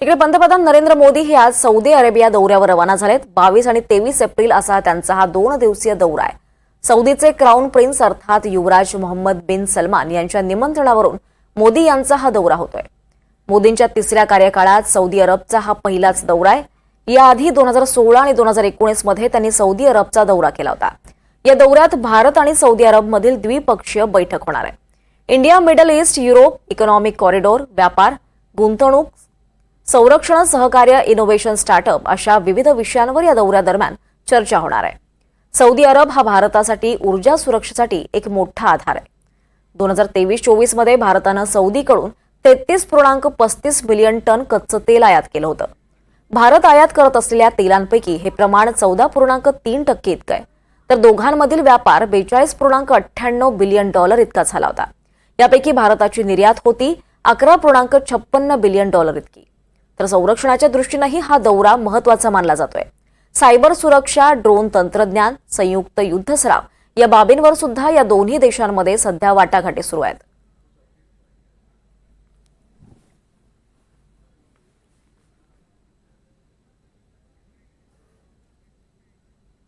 तिकडे पंतप्रधान नरेंद्र मोदी हे आज सौदी अरेबिया दौऱ्यावर रवाना झालेत. बावीस आणि तेवीस एप्रिल असा त्यांचा हा दोन दिवसीय दौरा आहे. सौदीचे क्राऊन प्रिन्स अर्थात युवराज मोहम्मद बिन सलमान यांच्या निमंत्रणावरून मोदी यांचा हा दौरा होतोय. मोदींच्या तिसऱ्या कार्यकाळात सौदी अरबचा हा पहिलाच दौरा आहे. याआधी दोन हजार सोळा आणि दोन हजार एकोणीसमध्ये त्यांनी सौदी अरबचा दौरा केला होता. या दौऱ्यात भारत आणि सौदी अरबमधील द्विपक्षीय बैठक होणार आहे. India middle east Europe economic corridor व्यापार गुंतवणूक संरक्षण सहकार्य इनोव्हेशन स्टार्टअप अशा विविध विषयांवर या दौऱ्यादरम्यान चर्चा होणार आहे. सौदी अरब हा भारतासाठी ऊर्जा सुरक्षेसाठी एक मोठा आधार आहे. दोन हजार तेवीस चोवीसमध्ये भारतानं सौदीकडून तेहतीस पूर्णांक पस्तीस मिलियन टन कच्चं तेल आयात केलं होतं. भारत आयात करत असलेल्या तेलांपैकी हे प्रमाण चौदा पूर्णांक तीन टक्के इतकं आहे. तर दोघांमधील व्यापार बेचाळीस पूर्णांक अठ्ठ्याण्णव बिलियन डॉलर इतका झाला होता. यापैकी भारताची निर्यात होती अकरा पूर्णांक छप्पन्न बिलियन डॉलर इतकी. तर संरक्षणाच्या दृष्टीनंही हा दौरा महत्त्वाचा मानला जातोय. सायबर सुरक्षा ड्रोन तंत्रज्ञान संयुक्त युद्ध सराव या बाबींवर सुद्धा या दोन्ही देशांमध्ये सध्या वाटाघाटी सुरू आहेत.